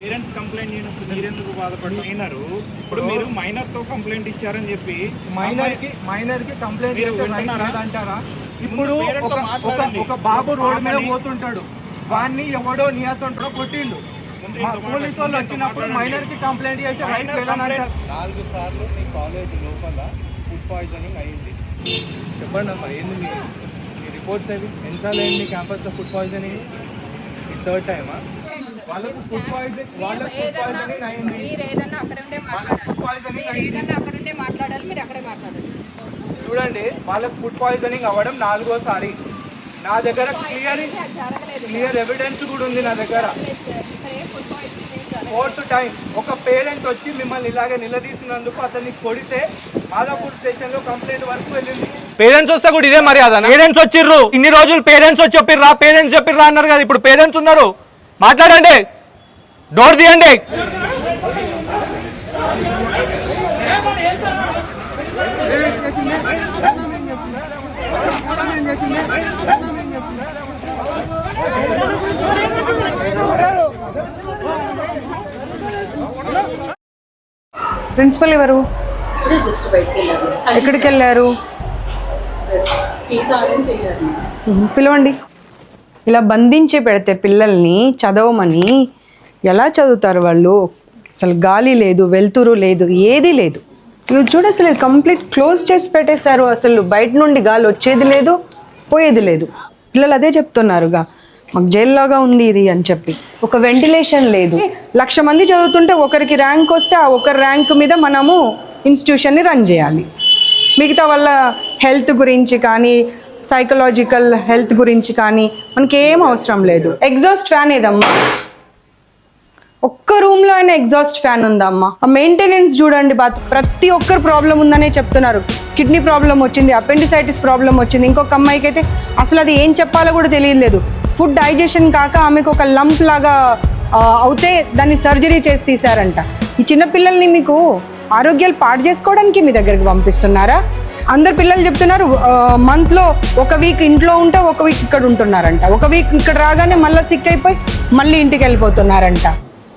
Parents complaint చేయనప్పుడు మీరెందుకు బాధపడుతున్నారు ఇప్పుడు మీరు మైనర్తో కంప్లైంట్ ఇచ్చారని చెప్పి మైనర్కి మైనర్కి కంప్లైంట్? లేదంటారా ఇప్పుడు ఒక బాబు రోడ్డు మీద పోతుంటాడు. వాడిని ఎవడో నియాసంటాడో కొట్టిండు. పోలీసు వాళ్ళు వచ్చినప్పుడు మైనర్కి కంప్లైంట్ చేసే రైట్ నాలుగు సార్లు మీ కాలేజ్ లోపల ఫుడ్ పాయిజనింగ్ అయింది. చెప్పండి అమ్మా ఏంది మీ మీ రిపోర్ట్స్ అవి? ఎన్నిసార్లు అయింది మీ క్యాంపస్లో ఫుడ్ పాయిజనింగ్? ఈ థర్డ్ టైమా? వాళ్ళకు ఫుడ్ పాయిజన్ వాళ్ళకు ఫుడ్ ఏదన్నా పాయిజనింగ్ అయింది. మీరు ఏదన్నా అక్కడ మాట్లాడాలి. ఫుడ్ మీరు ఏదన్నా అక్కడ ఉండే మాట్లాడాలి మీరు అక్కడే మాట్లాడాలి. చూడండి వాళ్ళకు ఫుడ్ పాయిజనింగ్ అవ్వడం నాలుగోసారి. నా దగ్గర క్లియర్ క్లియర్ ఎవిడెన్స్ కూడా ఉంది నా దగ్గర. ఫోర్త్ టైం ఒక పేరెంట్ వచ్చి మిమ్మల్ని ఇలాగే నిలదీసినందుకు అతన్ని కొడితే మాదాపూర్ స్టేషన్లో కంప్లైంట్ వరకు వెళ్ళింది. పేరెంట్స్ వస్తే కూడా ఇదే మర్యాద పేరెంట్స్ వచ్చిర్రు. ఇన్ని రోజులు పేరెంట్స్ వచ్చి చెప్పిర్రా పేరెంట్స్ చెప్పిర్రా అన్నారు కదా ఇప్పుడు పేరెంట్స్ ఉన్నారు. మాట్లాడండి. డోర్ తీయండి. ప్రిన్సిపల్ ఎవరు? ఎక్కడికి వెళ్ళారు. పిలవండి. ఇలా బంధించి పెడితే పిల్లల్ని చదవమని ఎలా చదువుతారు వాళ్ళు? అసలు గాలి లేదు వెలుతురు లేదు ఏది లేదు. ఇవి చూడ అసలు కంప్లీట్ క్లోజ్ చేసి పెట్టేశారు. అసలు బయట నుండి గాలి వచ్చేది లేదు పోయేది లేదు. పిల్లలు అదే చెప్తున్నారుగా. మాకు జైల్లాగా ఉంది ఇది అని చెప్పి. ఒక వెంటిలేషన్ లేదు. లక్ష మంది చదువుతుంటే ఒకరికి ర్యాంక్ వస్తే ఆ ఒకరి ర్యాంక్ మీద మనము ఇన్స్టిట్యూషన్ని రన్ చేయాలి. మిగతా వాళ్ళ హెల్త్ గురించి కానీ సైకలాజికల్ హెల్త్ గురించి కానీ మనకి ఏం అవసరం లేదు. ఎగ్జాస్ట్ ఫ్యాన్ ఏదమ్మా? ఒక్క రూమ్లో అయినా ఎగ్జాస్ట్ ఫ్యాన్ ఉందమ్మా. ఆ మెయింటెనెన్స్ చూడండి బాత్ ప్రతి ఒక్కరు ప్రాబ్లం ఉందనే చెప్తున్నారు. కిడ్నీ ప్రాబ్లం వచ్చింది అపెండిసైటిస్ ప్రాబ్లం వచ్చింది. ఇంకొక అమ్మాయికి అయితే అసలు అది ఏం చెప్పాలో కూడా తెలియలేదు ఫుడ్ డైజెషన్ కాక ఆమెకు ఒక లంప్ లాగా అవుతే దాన్ని సర్జరీ చేసి తీశారంట. ఈ చిన్న పిల్లల్ని మీకు ఆరోగ్యాలు పాడు చేసుకోవడానికి మీ దగ్గరికి పంపిస్తున్నారా? అందరు పిల్లలు చెప్తున్నారు మంత్లో ఒక వీక్ ఇంట్లో ఉంటే ఒక వీక్ ఇక్కడ ఉంటున్నారంట. ఒక వీక్ ఇక్కడ రాగానే మళ్ళీ సిక్ అయిపోయి మళ్ళీ ఇంటికి వెళ్ళిపోతున్నారంట.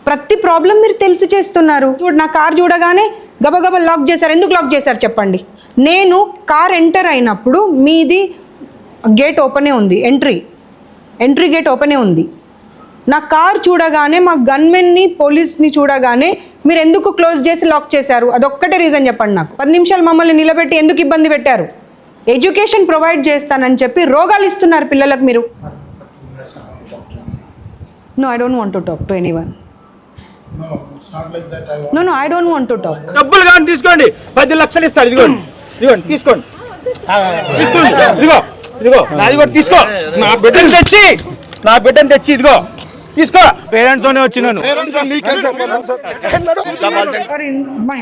ప్రతి ప్రాబ్లం మీరు తెలిసి చేస్తున్నారు. ఇప్పుడు నా కార్ చూడగానే గబగబ లాక్ చేశారు. ఎందుకు లాక్ చేశారు చెప్పండి? నేను కార్ ఎంటర్ అయినప్పుడు మీది గేట్ ఓపెనే ఉంది. ఎంట్రీ ఎంట్రీ గేట్ ఓపెనే ఉంది. నా కార్ చూడగానే మా గన్మెన్ని పోలీస్ని చూడగానే మీరు ఎందుకు క్లోజ్ చేసి లాక్ చేశారు? అదొక్కటే రీజన్ చెప్పండి నాకు. పది నిమిషాలు మమ్మల్ని నిలబెట్టి ఎందుకు ఇబ్బంది పెట్టారు? ఎడ్యుకేషన్ ప్రొవైడ్ చేస్తానని చెప్పి రోగాలు ఇస్తున్నారు పిల్లలకు మీరు. No I don't want to talk to anyone no no I don't want to talk డబ్బులు కానీ తీసుకోండి. పది లక్షలు ఇస్తాడు ఇదిగోండి ఇదిగోండి తీసుకోండి. తీసుకోండి. ఇదిగో ఇదిగో నాది కూడా తీసుకో. నా బిడ్డను తెచ్చి నా బిడ్డను తెచ్చి ఇదిగో. తీసుకో. పేరెంట్స్ తోనే వచ్చినాను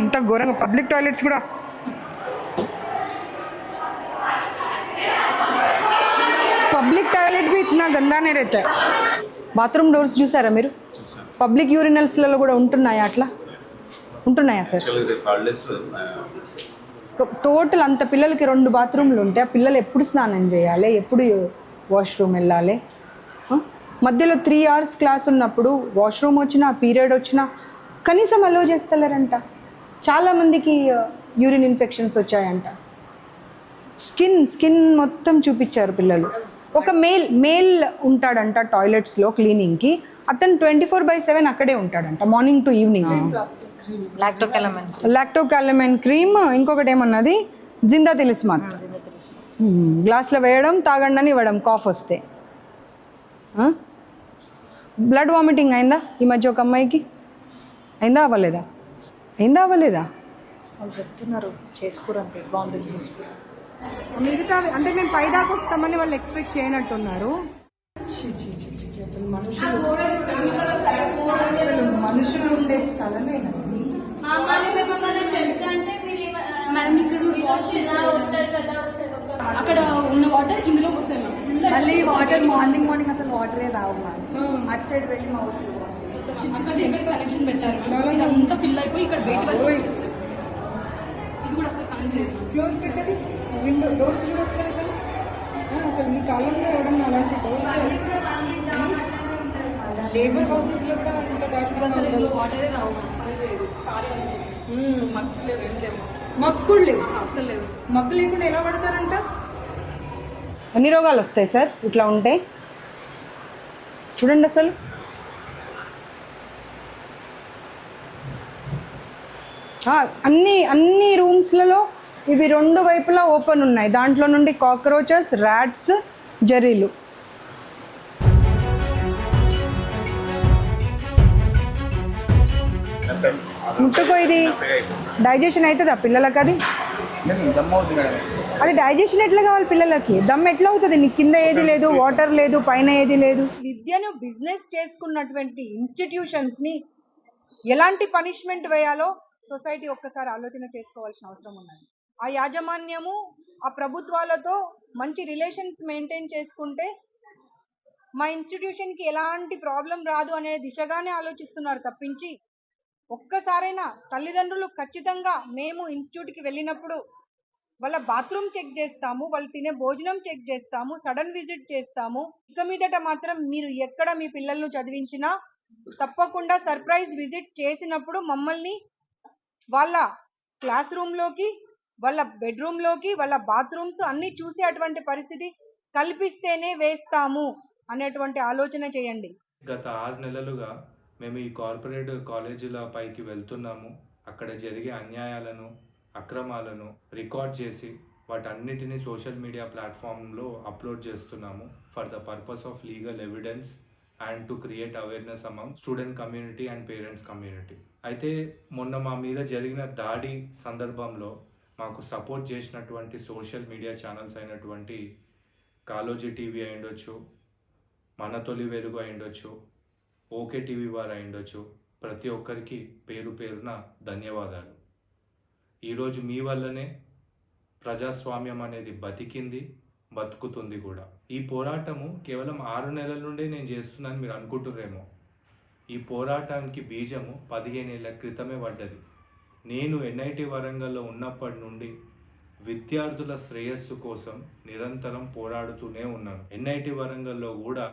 ఇంత ఘోరంగా పబ్లిక్ టాయిలెట్స్ కూడా. పబ్లిక్ టాయిలెట్ బి ఇట్నా గందానే రైతే. బాత్రూమ్ డోర్స్ చూసారా మీరు? పబ్లిక్ యూరినల్స్లలో కూడా ఉంటున్నాయా అట్లా? ఉంటున్నాయా సార్? టోటల్ అంత పిల్లలకి రెండు బాత్రూమ్లు ఉంటే ఆ పిల్లలు ఎప్పుడు స్నానం చేయాలి? ఎప్పుడు వాష్రూమ్ వెళ్ళాలి? మధ్యలో త్రీ అవర్స్ క్లాస్ ఉన్నప్పుడు వాష్రూమ్ వచ్చినా పీరియడ్ వచ్చినా కనీసం అలో చేస్తలేరంట. చాలామందికి యూరిన్ ఇన్ఫెక్షన్స్ వచ్చాయంట. స్కిన్ స్కిన్ మొత్తం చూపించారు పిల్లలు. ఒక మేల్ మేల్ ఉంటాడంట టాయిలెట్స్లో క్లీనింగ్కి అతను ట్వంటీ ఫోర్ బై సెవెన్ అక్కడే ఉంటాడంట మార్నింగ్ టు ఈవినింగ్ లాక్టోకాలమెన్ క్రీమ్ ఇంకొకటి ఏమన్నది? జిందా తిలిస్మాత్ గ్లాస్లో వేయడం తాగండి అని ఇవ్వడం కాఫ్ వస్తే. బ్లడ్ వామిటింగ్ అయిందా? ఈ మధ్య ఒక అమ్మాయికి? అయిందా అవ్వలేదా? అయిందా అవ్వలేదా? మిగతా అంటే మేము పై దాకా వస్తామని వాళ్ళు ఎక్స్పెక్ట్ చేయనట్టున్నారు. మనుషులు మనుషులు ఉండే స్థలమే ఇది. మామూలు మేము ఏమన్నా చెప్తుంటే మీరు ఏమ- మేడం ఇక్కడ ఉంటారు కదా అక్కడ ఉన్న వాటర్ ఇందులోకి వస్తాయి మ్యామ్ మళ్ళీ వాటర్ మార్నింగ్ మార్నింగ్ అసలు వాటరే రావు మ్యామ్ అటు సైడ్ వెళ్ళి మా ఊరికి చిన్న చిన్నది ఎక్కడ కనెక్షన్ పెట్టారు. ఇదంతా ఫిల్ అయిపోయి ఇక్కడ బయట వరకు ఇది కూడా అసలు పని చేయదు. క్లోజ్ పెట్టది విండో డోర్స్ కూడా అసలు ఆ, అసలు ఈ కాలంలో ఎవడన్నా అలాంటి డోర్స్ లేబర్ హౌసెస్లో కూడా ఇంత ఇక అసలు ఇందులో వాటరే రావు మగ్స్ లేవు ఏం లేవు. మగ్స్ కూడా లేవు. అస్సలు లేవు. మగ్గు లేకుండా ఎలా పడతారంట? ఎన్ని రోగాలు వస్తాయి సార్? ఇట్లా ఉంటే? చూడండి అసలు. అన్ని అన్ని రూమ్స్లలో ఇవి రెండు వైపులా ఓపెన్ ఉన్నాయి. దాంట్లో నుండి కాక్రోచెస్ ర్యాట్స్ జరీలు ముట్టుకో ఇది డైజెషన్ అవుతుందా పిల్లలకి అది? అది డైజెషన్ ఎట్లా కావాలి పిల్లలకి? దమ్ ఎట్లా అవుతుంది? నీ కింద ఏది లేదు వాటర్ లేదు పైన ఏది లేదు. విద్యను బిజినెస్ చేసుకున్నటువంటి ఇన్స్టిట్యూషన్స్ని ఎలాంటి పనిష్మెంట్ వేయాలో సొసైటీ ఒక్కసారి ఆలోచన చేసుకోవాల్సిన అవసరం ఉన్నది. ఆ యాజమాన్యము ఆ ప్రభుత్వాలతో మంచి రిలేషన్స్ మెయింటైన్ చేసుకుంటే మా ఇన్స్టిట్యూషన్కి ఎలాంటి ప్రాబ్లం రాదు అనే దిశగానే ఆలోచిస్తున్నారు తప్పించి ఒక్కసారైనా తల్లిదండ్రులు ఖచ్చితంగా మేము ఇన్స్టిట్యూట్కి వెళ్ళినప్పుడు వాళ్ళ బాత్రూమ్ చెక్ చేస్తాము వాళ్ళు తినే భోజనం చెక్ చేస్తాము సడన్ విజిట్ చేస్తాము. ఇక మీదట మాత్రం మీరు ఎక్కడ మీ పిల్లలను చదివించినా తప్పకుండా సర్ప్రైజ్ విజిట్ చేసినప్పుడు మమ్మల్ని వాళ్ళ క్లాస్ రూమ్లోకి వాళ్ళ బెడ్రూమ్లోకి వాళ్ళ బాత్రూమ్స్ అన్నీ చూసేటువంటి పరిస్థితి కల్పిస్తేనే వేస్తాము అనేటువంటి ఆలోచన చేయండి. గత ఆరు నెలలుగా మేము ఈ కార్పొరేట్ కాలేజీల పైకి వెళ్తున్నాము. అక్కడ జరిగే అన్యాయాలను అక్రమాలను రికార్డ్ చేసి వాటన్నిటిని సోషల్ మీడియా ప్లాట్ఫామ్లో అప్లోడ్ చేస్తున్నాము. For the purpose of legal evidence and to create awareness among student community and parents community. అయితే మొన్న మా మీద జరిగిన దాడి సందర్భంలో మాకు సపోర్ట్ చేసినటువంటి సోషల్ మీడియా ఛానల్స్ అయినటువంటి కాలోజీ టీవీ అయి ఉండొచ్చు మన తొలి వెలుగు అయి ఉండొచ్చు ఓకే టీవీ వారు అయి ఉండొచ్చు ప్రతి ఒక్కరికి పేరు పేరున ధన్యవాదాలు. ఈరోజు మీ వల్లనే ప్రజాస్వామ్యం అనేది బతికింది బతుకుతుంది కూడా. ఈ పోరాటము కేవలం ఆరు నెలల నుండే నేను చేస్తున్నాను మీరు అనుకుంటుర్రేమో. ఈ పోరాటానికి బీజము పదిహేను ఏళ్ళ క్రితమే పడ్డది. నేను ఎన్ఐటి వరంగల్లో ఉన్నప్పటి నుండి విద్యార్థుల శ్రేయస్సు కోసం నిరంతరం పోరాడుతూనే ఉన్నాను. ఎన్ఐటి వరంగల్లో కూడా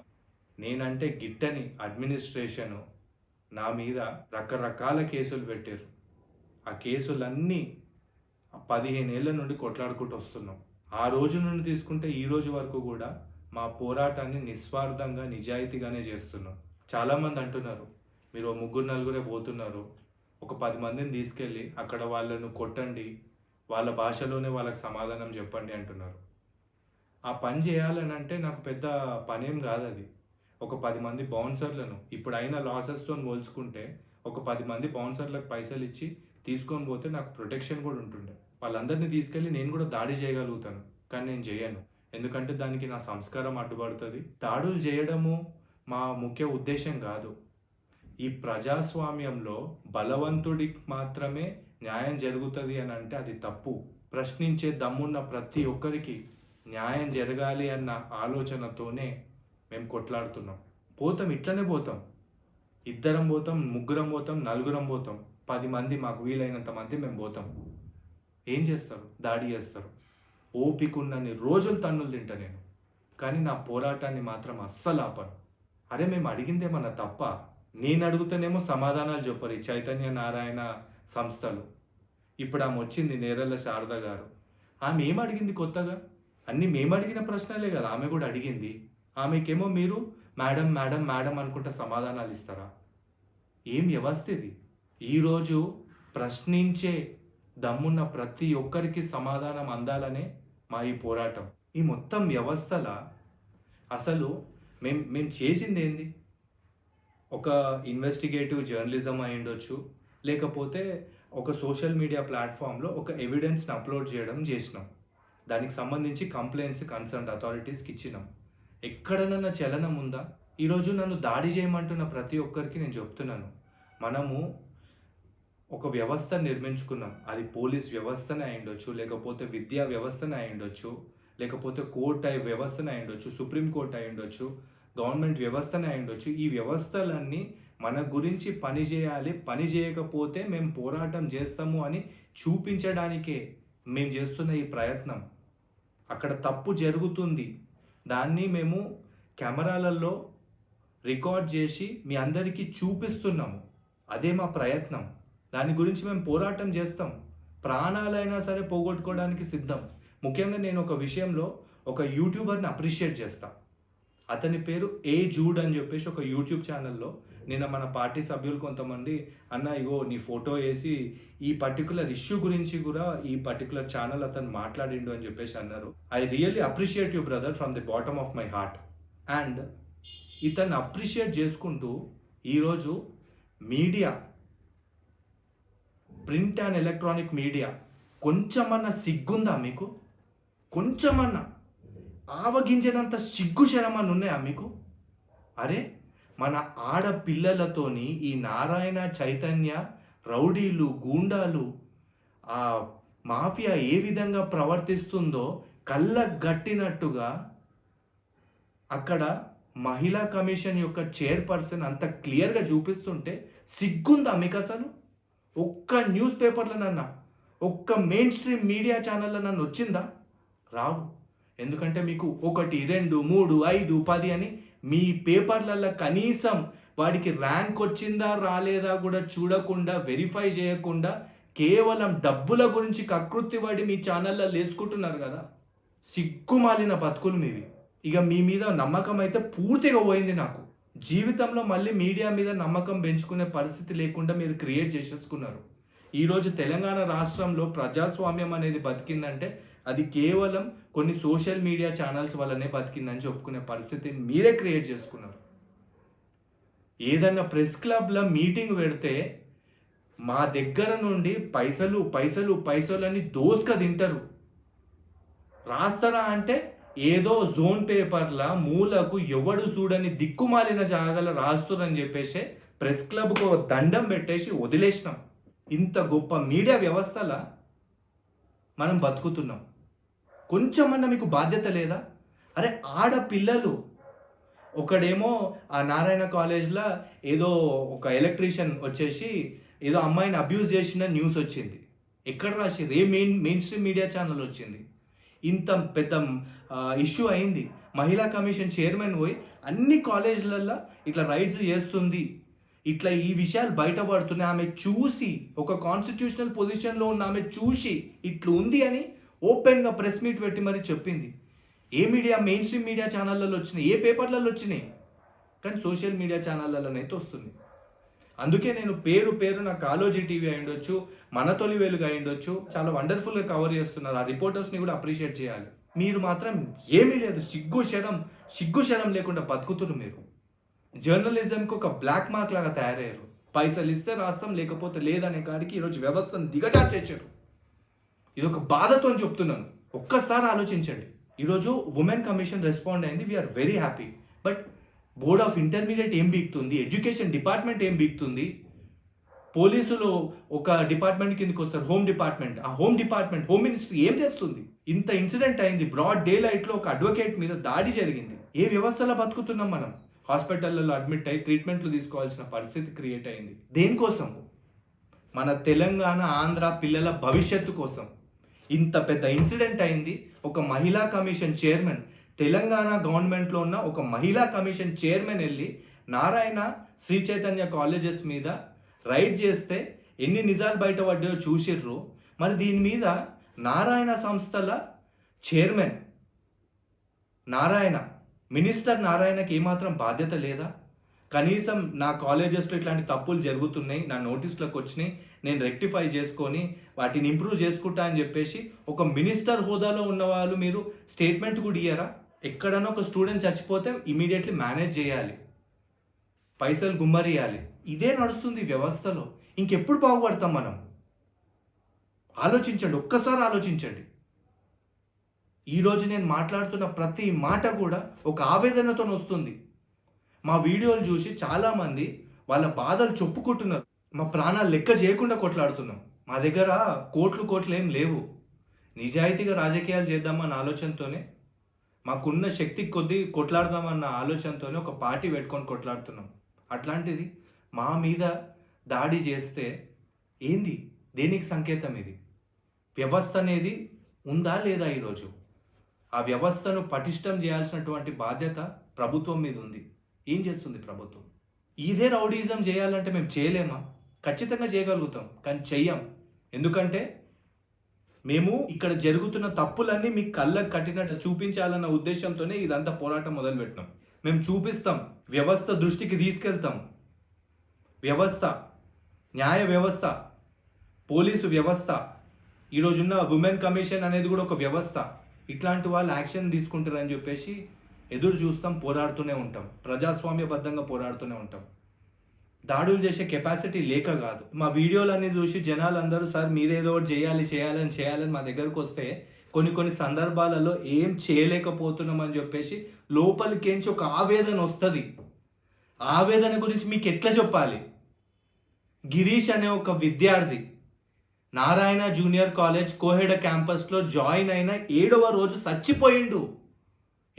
నేనంటే గిట్టని అడ్మినిస్ట్రేషను నా మీద రకరకాల కేసులు పెట్టారు. ఆ కేసులన్నీ పదిహేను ఏళ్ళ నుండి కొట్లాడుకుంటూ వస్తున్నాం. ఆ రోజు నుండి తీసుకుంటే ఈ రోజు వరకు కూడా మా పోరాటాన్ని నిస్వార్థంగా నిజాయితీగానే చేస్తున్నాం. చాలామంది అంటున్నారు మీరు ఓ ముగ్గురు నలుగురే పోతున్నారు. ఒక పది మందిని తీసుకెళ్ళి అక్కడ వాళ్ళను కొట్టండి వాళ్ళ భాషలోనే వాళ్ళకి సమాధానం చెప్పండి అంటున్నారు. ఆ పని చేయాలని అంటే నాకు పెద్ద పనేం కాదు అది ఒక పది మంది బౌన్సర్లను ఇప్పుడు అయిన లాసెస్తో పోల్చుకుంటే ఒక పది మంది బౌన్సర్లకు పైసలు ఇచ్చి తీసుకొని పోతే నాకు ప్రొటెక్షన్ కూడా ఉంటుండే. వాళ్ళందరినీ తీసుకెళ్ళి నేను కూడా దాడి చేయగలుగుతాను కానీ నేను చేయను. ఎందుకంటే దానికి నా సంస్కారం అడ్డుపడుతుంది. దాడులు చేయడము మా ముఖ్య ఉద్దేశం కాదు. ఈ ప్రజాస్వామ్యంలో బలవంతుడికి మాత్రమే న్యాయం జరుగుతుంది అని అంటే అది తప్పు. ప్రశ్నించే దమ్మున్న ప్రతి ఒక్కరికి న్యాయం జరగాలి అన్న ఆలోచనతోనే మేము కొట్లాడుతున్నాం. పోతాం ఇట్లనే పోతాం. ఇద్దరం పోతాం ముగ్గురం పోతాం నలుగురం పోతాం. పది మంది మాకు వీలైనంత మంది మేము పోతాం. ఏం చేస్తారు? దాడి చేస్తారు. ఓపికన్నన్ని రోజులు తన్నులు తింటా నేను. కానీ నా పోరాటాన్ని మాత్రం అస్సలు ఆపను. అరే మేము అడిగిందేమన్నా తప్ప? నేను అడుగుతానేమో సమాధానాలు చెప్పరు ఈ చైతన్య నారాయణ సంస్థలు. ఇప్పుడు ఆమె వచ్చింది నేరల్ల శారద గారు. ఆమె ఏం అడిగింది కొత్తగా? అన్నీ మేము అడిగిన ప్రశ్నలే కదా ఆమె కూడా అడిగింది. ఆమెకేమో మీరు మేడం మేడం మేడం అనుకుంటే సమాధానాలు ఇస్తారా? ఏం వ్యవస్థ ఇది ఈరోజు ప్రశ్నించే దమ్మున్న ప్రతి ఒక్కరికి సమాధానం అందాలనే మా ఈ పోరాటం. ఈ మొత్తం వ్యవస్థల అసలు మేం మేము చేసింది ఏంది? ఒక ఇన్వెస్టిగేటివ్ జర్నలిజం అయి ఉండొచ్చు లేకపోతే ఒక సోషల్ మీడియా ప్లాట్ఫామ్లో ఒక ఎవిడెన్స్ని అప్లోడ్ చేయడం చేసినాం. దానికి సంబంధించి కంప్లైంట్స్ కన్సర్న్ అథారిటీస్కి ఇచ్చినాం. ఎక్కడనన్న చలనం ఉందా? ఈరోజు నన్ను దాడి చేయమంటున్న ప్రతి ఒక్కరికి నేను చెప్తున్నాను. మనము ఒక వ్యవస్థ నిర్మించుకున్నాం. అది పోలీస్ వ్యవస్థనే అయ్యుండొచ్చు లేకపోతే విద్యా వ్యవస్థనే అయ్యుండొచ్చు లేకపోతే కోర్ట్ అయి వ్యవస్థనే అయ్యుండొచ్చు సుప్రీంకోర్టు సుప్రీం కోర్ట్ గవర్నమెంట్ వ్యవస్థనే అయ్యుండొచ్చు ఈ వ్యవస్థలన్నీ మన గురించి పని చేయాలి. పని చేయకపోతే మేము పోరాటం చేస్తాము అని చూపించడానికే మేము చేస్తున్న ఈ ప్రయత్నం. అక్కడ తప్పు జరుగుతుంది. దాన్ని మేము కెమెరాలలో రికార్డ్ చేసి మీ అందరికీ చూపిస్తున్నాము. అదే మా ప్రయత్నం. దాని గురించి మేము పోరాటం చేస్తాం. ప్రాణాలైనా సరే పోగొట్టుకోవడానికి సిద్ధం. ముఖ్యంగా నేను ఒక విషయంలో ఒక యూట్యూబర్ని అప్రిషియేట్ చేస్తా. అతని పేరు ఏ జూడ్ అని చెప్పేసి ఒక యూట్యూబ్ ఛానల్లో నిన్న మన పార్టీ సభ్యులు కొంతమంది అన్న ఇగో నీ ఫోటో వేసి ఈ పర్టికులర్ ఇష్యూ గురించి కూడా ఈ పర్టికులర్ ఛానల్ అతను మాట్లాడిండు అని చెప్పేసి అన్నారు. I really appreciate you brother from the bottom of my heart and ఇతన్ని అప్రిషియేట్ చేసుకుంటూ ఈరోజు media print and electronic media కొంచెమన్నా సిగ్గుందా మీకు? కొంచెమన్నా ఆవగించినంత సిగ్గు శరమని ఉన్నాయా మీకు? అరే మన ఆడపిల్లలతోని ఈ నారాయణ చైతన్య రౌడీలు గూండాలు ఆ మాఫియా ఏ విధంగా ప్రవర్తిస్తుందో కళ్ళ గట్టినట్టుగా అక్కడ మహిళా కమిషన్ యొక్క చైర్పర్సన్ అంత క్లియర్గా చూపిస్తుంటే సిగ్గుందా మీకు అసలు ఒక్క న్యూస్ పేపర్లనన్నా ఒక్క మెయిన్ స్ట్రీమ్ మీడియా ఛానల్లో నన్ను వచ్చిందా? రావు. ఎందుకంటే మీకు ఒకటి రెండు మూడు ఐదు పది అని మీ పేపర్లలో కనీసం వాడికి ర్యాంక్ వచ్చిందా రాలేదా కూడా చూడకుండా వెరిఫై చేయకుండా కేవలం డబ్బుల గురించి కకృతి పడి మీ ఛానల్లో లేసుకుంటున్నారు కదా. సిగ్గుమాలిన బతుకులు మీవి. ఇక మీ మీద నమ్మకం అయితే పూర్తిగా పోయింది నాకు. జీవితంలో మళ్ళీ మీడియా మీద నమ్మకం పెంచుకునే పరిస్థితి లేకుండా మీరు క్రియేట్ చేసేసుకున్నారు. ఈరోజు తెలంగాణ రాష్ట్రంలో ప్రజాస్వామ్యం అనేది బతికిందంటే అది కేవలం కొన్ని సోషల్ మీడియా ఛానల్స్ వల్లనే బతికిందని చెప్పుకునే పరిస్థితిని మీరే క్రియేట్ చేసుకున్నారు. ఏదన్నా ప్రెస్ క్లబ్లో మీటింగ్ పెడితే మా దగ్గర నుండి పైసలు పైసలు పైసలు అని దోసుక తింటారు. రాస్తారా అంటే ఏదో జోన్ పేపర్ల మూలకు ఎవడు చూడని దిక్కుమాలిన జాగాల రాస్తురని చెప్పేసి ప్రెస్ క్లబ్కు దండం పెట్టేసి వదిలేసినాం. ఇంత గొప్ప మీడియా వ్యవస్థల మనం బతుకుతున్నాం. కొంచెమన్నా మీకు బాధ్యత లేదా? అరే ఆడపిల్లలు. ఒకడేమో ఆ నారాయణ కాలేజ్లో ఏదో ఒక ఎలక్ట్రీషియన్ వచ్చేసి ఏదో అమ్మాయిని అబ్యూజ్ చేసిన న్యూస్ వచ్చింది. ఎక్కడ రాసింది? ఏ main main stream media channel వచ్చింది? ఇంత పెద్ద ఇష్యూ అయింది. మహిళా కమిషన్ చైర్మన్ పోయి అన్ని కాలేజీలల్లో ఇట్లా రైట్స్ చేస్తుంది. ఇట్లా ఈ విషయాలు బయటపడుతున్నాయి. ఆమె చూసి ఒక కాన్స్టిట్యూషనల్ పొజిషన్లో ఉన్న ఆమె చూసి ఇట్లు ఉంది అని ఓపెన్గా ప్రెస్ మీట్ పెట్టి మరీ చెప్పింది. ఏ మీడియా మెయిన్ స్ట్రీమ్ మీడియా ఛానళ్ళలో వచ్చినాయి? ఏ పేపర్లలో వచ్చినాయి? కానీ సోషల్ మీడియా ఛానళ్ళలోనైతే వస్తుంది. అందుకే నేను పేరు పేరు నా కాలోజీ టీవీ అయి ఉండొచ్చు మన తొలి వేలుగా అయి ఉండొచ్చు చాలా వండర్ఫుల్గా కవర్ చేస్తున్నారు. ఆ రిపోర్టర్స్ని కూడా అప్రిషియేట్ చేయాలి. మీరు మాత్రం ఏమీ లేదు సిగ్గు శరం సిగ్గు శరం లేకుండా బతుకుతున్నారు మీరు. జర్నలిజంకి ఒక బ్లాక్ మార్క్ లాగా తయారయ్యారు. పైసలు ఇస్తే రాస్తాం లేకపోతే లేదనే కాడికి ఈరోజు వ్యవస్థను దిగజార్చేశారు. ఇది ఒక బాధతో చెప్తున్నాను. ఒక్కసారి ఆలోచించండి. ఈరోజు ఉమెన్ కమిషన్ రెస్పాండ్ అయింది. We're very happy but board of intermediate ఏం బీక్తుంది? ఎడ్యుకేషన్ డిపార్ట్మెంట్ ఏం బీక్తుంది? పోలీసులు ఒక డిపార్ట్మెంట్ కిందకి వస్తారు. హోమ్ డిపార్ట్మెంట్ ఆ హోమ్ డిపార్ట్మెంట్ హోమ్ మినిస్ట్రీ ఏం చేస్తుంది? ఇంత ఇన్సిడెంట్ అయింది. బ్రాడ్ డే లైట్లో ఒక అడ్వకేట్ మీద దాడి జరిగింది. ఏ వ్యవస్థలో బతుకుతున్నాం మనం? హాస్పిటల్లో అడ్మిట్ అయ్యి ట్రీట్మెంట్లు తీసుకోవాల్సిన పరిస్థితి క్రియేట్ అయింది. దేనికోసం? మన తెలంగాణ ఆంధ్ర పిల్లల భవిష్యత్తు కోసం. ఇంత పెద్ద ఇన్సిడెంట్ అయింది. ఒక మహిళా కమిషన్ చైర్మన్ తెలంగాణ గవర్నమెంట్లో ఉన్న ఒక మహిళా కమిషన్ చైర్మన్ వెళ్ళి నారాయణ శ్రీ చైతన్య కాలేజెస్ మీద రైడ్ చేస్తే ఎన్ని నిజాలు బయటపడ్డాయో చూసిర్రు. మరి దీని మీద నారాయణ సంస్థల చైర్మన్ నారాయణ మినిస్టర్ నారాయణకి ఏమాత్రం బాధ్యత లేదా? కనీసం నా కాలేజెస్లో ఇట్లాంటి తప్పులు జరుగుతున్నాయి నా నోటీస్లకు వచ్చినాయి నేను రెక్టిఫై చేసుకొని వాటిని ఇంప్రూవ్ చేసుకుంటా అని చెప్పేసి ఒక మినిస్టర్ హోదాలో ఉన్న వాళ్ళు మీరు స్టేట్మెంట్ కూడా ఇయ్యారా? ఎక్కడైనా ఒక స్టూడెంట్ చచ్చిపోతే ఇమీడియట్లీ మేనేజ్ చేయాలి. పైసలు గుమ్మరియాలి. ఇదే నడుస్తుంది వ్యవస్థలో. ఇంకెప్పుడు బాగుపడతాం మనం? ఆలోచించండి ఒక్కసారి ఆలోచించండి. ఈరోజు నేను మాట్లాడుతున్న ప్రతి మాట కూడా ఒక ఆవేదనతో వస్తుంది. మా వీడియోలు చూసి చాలామంది వాళ్ళ బాధలు చెప్పుకుంటున్నారు. మా ప్రాణాలు లెక్క చేయకుండా కొట్లాడుతున్నాం. మా దగ్గర కోట్లు కోట్లు ఏం లేవు. నిజాయితీగా రాజకీయాలు చేద్దామన్న ఆలోచనతోనే మాకున్న శక్తి కొద్దీ కొట్లాడదామన్న ఆలోచనతోనే ఒక పార్టీ పెట్టుకొని కొట్లాడుతున్నాం. అట్లాంటిది మా మీద దాడి చేస్తే ఏంది? దేనికి సంకేతం ఇది? వ్యవస్థ అనేది ఉందా లేదా ఈరోజు? ఆ వ్యవస్థను పటిష్టం చేయాల్సినటువంటి బాధ్యత ప్రభుత్వం మీద ఉంది. ఏం చేస్తుంది ప్రభుత్వం? ఇదే రౌడీజం చేయాలంటే మేము చేయలేమా? ఖచ్చితంగా చేయగలుగుతాం కానీ చెయ్యం. ఎందుకంటే మేము ఇక్కడ జరుగుతున్న తప్పులన్నీ మీ కళ్ళకు కట్టినట్టు చూపించాలన్న ఉద్దేశంతోనే ఇదంతా పోరాటం మొదలుపెట్టినాం. మేము చూపిస్తాం వ్యవస్థ దృష్టికి తీసుకెళ్తాం. వ్యవస్థ న్యాయ వ్యవస్థ పోలీసు వ్యవస్థ ఈరోజున్న ఉమెన్ కమిషన్ అనేది కూడా ఒక వ్యవస్థ. ఇట్లాంటి వాళ్ళు యాక్షన్ తీసుకుంటారని చెప్పేసి ఎదురు చూస్తాం పోరాడుతూనే ఉంటాం. ప్రజాస్వామ్యబద్ధంగా పోరాడుతూనే ఉంటాం. దాడులు చేసే కెపాసిటీ లేక కాదు. మా వీడియోలన్నీ చూసి జనాలు అందరూ సార్ మీరేదో ఒకటి చేయాలి చేయాలని చేయాలని మా దగ్గరకు వస్తే కొన్ని కొన్ని సందర్భాలలో ఏం చేయలేకపోతున్నాం అని చెప్పేసి లోపలికేంచి ఒక ఆవేదన వస్తుంది. ఆవేదన గురించి మీకు ఎట్లా చెప్పాలి? గిరీష్ అనే ఒక విద్యార్థి నారాయణ జూనియర్ కాలేజ్ కోహెడ క్యాంపస్లో జాయిన్ అయిన ఏడవ రోజు చచ్చిపోయిండు.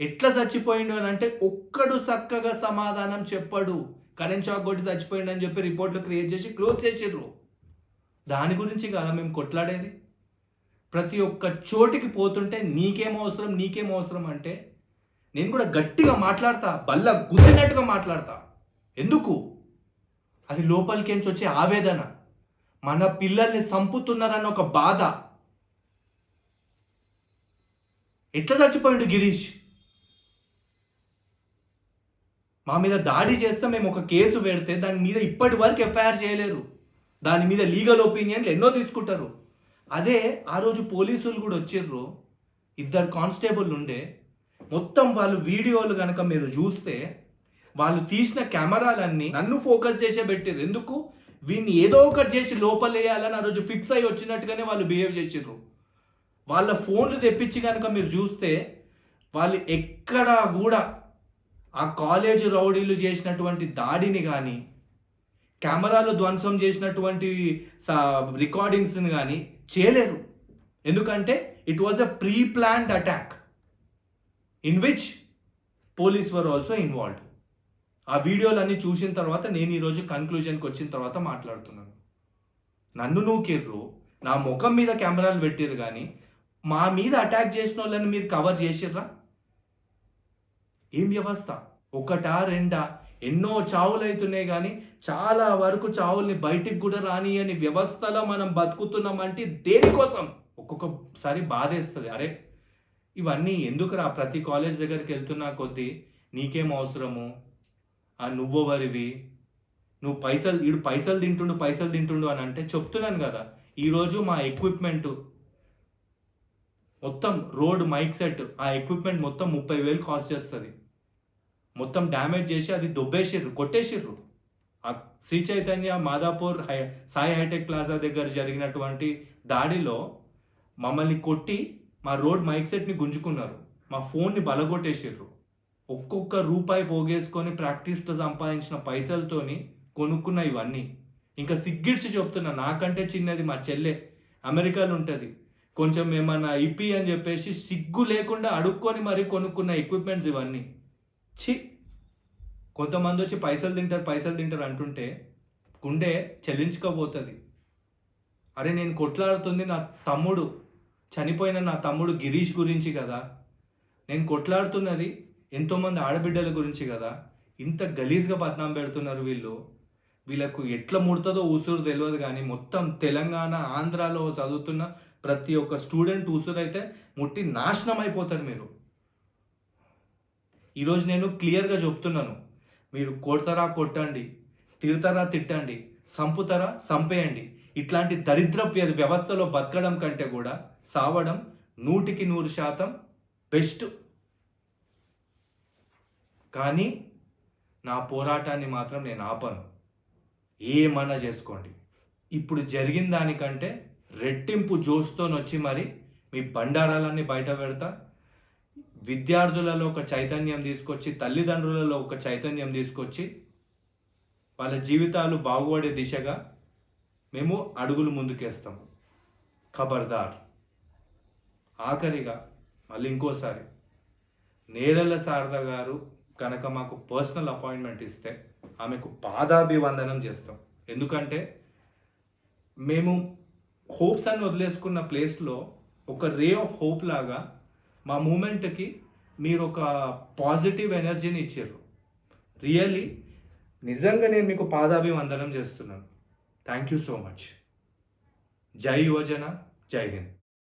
ఎట్లా చచ్చిపోయిండు అని అంటే ఒక్కడు చక్కగా సమాధానం చెప్పడు. కరెంట్ షాక్ కొట్టి చచ్చిపోయిండు అని చెప్పి రిపోర్ట్లు క్రియేట్ చేసి క్లోజ్ చేసిర్రు. దాని గురించి కదా మేము కొట్లాడేది? ప్రతి ఒక్క చోటికి పోతుంటే నీకేం అవసరం నీకేం అవసరం అంటే నేను కూడా గట్టిగా మాట్లాడతా బల్ల గుద్దినట్టుగా మాట్లాడతా. ఎందుకు? అది లోపలికేంచి వచ్చే ఆవేదన. మన పిల్లల్ని చంపుతున్నారన్న ఒక బాధ. ఎట్లా చచ్చిపోయిండు గిరీష్? మా మీద దాడి చేస్తే మేము ఒక కేసు పెడితే దాని మీద ఇప్పటి వరకు ఎఫ్ఐఆర్ చేయలేరు. దాని మీద లీగల్ ఒపీనియన్లు ఎన్నో తీసుకుంటారు. అదే ఆ రోజు పోలీసులు కూడా వచ్చిర్రు. ఇద్దరు కానిస్టేబుల్ ఉండే. మొత్తం వాళ్ళు వీడియోలు కనుక మీరు చూస్తే వాళ్ళు తీసిన కెమెరాలన్నీ నన్ను ఫోకస్ చేసే పెట్టారు ఎందుకు? వీడిని ఏదో ఒకటి చేసి లోపలేయాలని ఆ రోజు ఫిక్స్ అయి వచ్చినట్టుగానే వాళ్ళు బిహేవ్ చేసిర్రు. వాళ్ళ ఫోన్లు తెప్పించి కనుక మీరు చూస్తే వాళ్ళు ఎక్కడా కూడా ఆ కాలేజ్ రౌడీలు చేసినటువంటి దాడిని కానీ కెమెరాలు ధ్వంసం చేసినటువంటి రికార్డింగ్స్ని కానీ చేయలేరు. ఎందుకంటే it was a pre planned attack in which police were also involved ఆ వీడియోలన్నీ చూసిన తర్వాత నేను ఈరోజు కన్క్లూజన్కి వచ్చిన తర్వాత మాట్లాడుతున్నాను. నన్ను నూకిర్రు నా ముఖం మీద కెమెరాలు పెట్టిర్రు కానీ మా మీద అటాక్ చేసిన వాళ్ళని మీరు కవర్ చేసిర్రా? ఏం వ్యవస్థ? ఒకటా రెండా? ఎన్నో చావులు అవుతున్నాయి కానీ చాలా వరకు చావుల్ని బయటికి కూడా రాని అని వ్యవస్థలో మనం బతుకుతున్నామంటే దేనికోసం? ఒక్కొక్కసారి బాధేస్తుంది. అరే ఇవన్నీ ఎందుకురా? ప్రతి కాలేజ్ దగ్గరికి వెళ్తున్నా కొద్దీ నీకేం అవసరము? ఆ నువ్వెవరివి? నువ్వు పైసలు ఈడు పైసలు తింటుండు పైసలు తింటుండు అని అంటే చెప్తున్నాను కదా. ఈరోజు మా ఎక్విప్మెంటు మొత్తం రోడ్ మైక్ సెట్ ఆ ఎక్విప్మెంట్ మొత్తం ముప్పై వేలు కాస్ట్ చేస్తుంది. మొత్తం డ్యామేజ్ చేసి అది దొబ్బేసిర్రు కొట్టేసిర్రు. ఆ శ్రీ చైతన్య మాదాపూర్ హై సాయి హైటెక్ ప్లాజా దగ్గర జరిగినటువంటి దాడిలో మమ్మల్ని కొట్టి మా రోడ్ మైక్ సెట్ని గుంజుకున్నారు. మా ఫోన్ని బలగొట్టేసిర్రు. ఒక్కొక్క రూపాయి పోగేసుకొని ప్రాక్టీస్లో సంపాదించిన పైసలతోని కొనుక్కున్న ఇవన్నీ. ఇంకా సిగ్గిడ్చి చెప్తున్నా నాకంటే చిన్నది మా చెల్లె. అమెరికాలో ఉంటుంది. కొంచెం ఏమన్నా ఇప్పి అని చెప్పేసి సిగ్గు లేకుండా అడుక్కొని మరీ కొనుక్కున్న ఎక్విప్మెంట్స్ ఇవన్నీ. చి కొంతమంది వచ్చి పైసలు తింటారు పైసలు తింటారు అంటుంటే గుండె చెల్లించుకోబోతుంది అరే నేను కొట్లాడుతుంది నా తమ్ముడు చనిపోయిన నా తమ్ముడు గిరీష్ గురించి కదా. నేను కొట్లాడుతున్నది ఎంతోమంది ఆడబిడ్డల గురించి కదా. ఇంత గలీజ్గా బద్నాం పెడుతున్నారు వీళ్ళు. వీళ్ళకు ఎట్లా ముడుతుందో ఊసురు తెలియదు కానీ మొత్తం తెలంగాణ ఆంధ్రాలో చదువుతున్న ప్రతి ఒక్క స్టూడెంట్ ఊసురు అయితే ముట్టి నాశనం అయిపోతారు మీరు. ఈరోజు నేను క్లియర్గా చెప్తున్నాను. మీరు కొడతారా కొట్టండి తిడతారా తిట్టండి సంపుతారా సంపేయండి. ఇట్లాంటి దరిద్ర వ్యవస్థలో బతకడం కంటే కూడా సావడం నూటికి నూరు శాతం బెస్ట్. కానీ నా పోరాటాన్ని మాత్రం నేను ఆపను. ఏమన్నా చేసుకోండి. ఇప్పుడు జరిగిన దానికంటే రెట్టింపు జోష్తో వచ్చి మరి మీ బండారాలన్నీ బయట పెడతా. విద్యార్థులలో ఒక చైతన్యం తీసుకొచ్చి తల్లిదండ్రులలో ఒక చైతన్యం తీసుకొచ్చి వాళ్ళ జీవితాలు బాగుపడే దిశగా మేము అడుగులు ముందుకేస్తాము ఖబర్దార్. ఆఖరిగా మళ్ళీ ఇంకోసారి. నేరల శారద గారు కనుక మాకు పర్సనల్ అపాయింట్మెంట్ ఇస్తే ఆమెకు పాదాభివందనం చేస్తాం. ఎందుకంటే మేము హోప్స్ అని వదిలేసుకున్న ప్లేస్లో ఒక రే ఆఫ్ హోప్ లాగా మా మూమెంట్కి మీరు ఒక పాజిటివ్ ఎనర్జీని ఇచ్చారు. రియల్లీ నిజంగా నేను మీకు పాదాభివందనం చేస్తున్నాను. Thank you so much. జై యువజన జై హింద్.